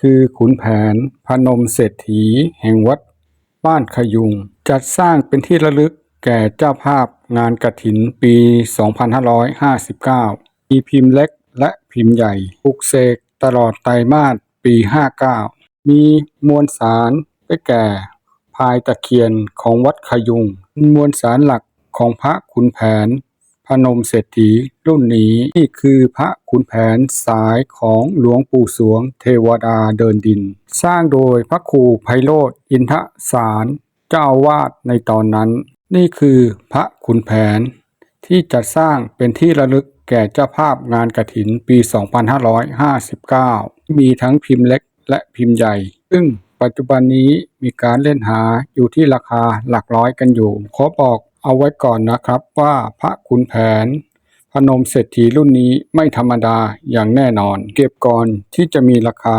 คือขุนแผนพนมเศรษฐี แห่งวัด บ้านขยุง จัดสร้างเป็นที่ระลึกแก่เจ้าภาพงานกฐินปี 2559 มีพิมพ์เล็กและพิมพ์ใหญ่ปลุกเสกตลอดไตรมาสปี 59 มีมวลสารได้แก่ พายตะเคียนของวัดขยุงมวลสารหลักของพระขุนแผน พนมเศรษฐีรุ่นนี้นี่คือพระขุนแผนสายของหลวงปู่สวงเทวดาเดินดิน สร้างโดยพระครูไพโรธอินทสารเจ้าวาสในตอนนั้น นี่คือพระขุนแผน ที่จัดสร้างเป็นที่ระลึกแก่เจ้าภาพงานกฐินปี 2559 มีทั้งพิมพ์เล็กและพิมพ์ใหญ่ ซึ่งปัจจุบันนี้มีการเล่นหาอยู่ที่ราคาหลักร้อยกันอยู่ ขอบอก เอาไว้ก่อนนะครับว่าพระขุนแผน พนมเศรษฐีรุ่นนี้ไม่ธรรมดาอย่างแน่นอน เก็บก่อนที่จะมีราคา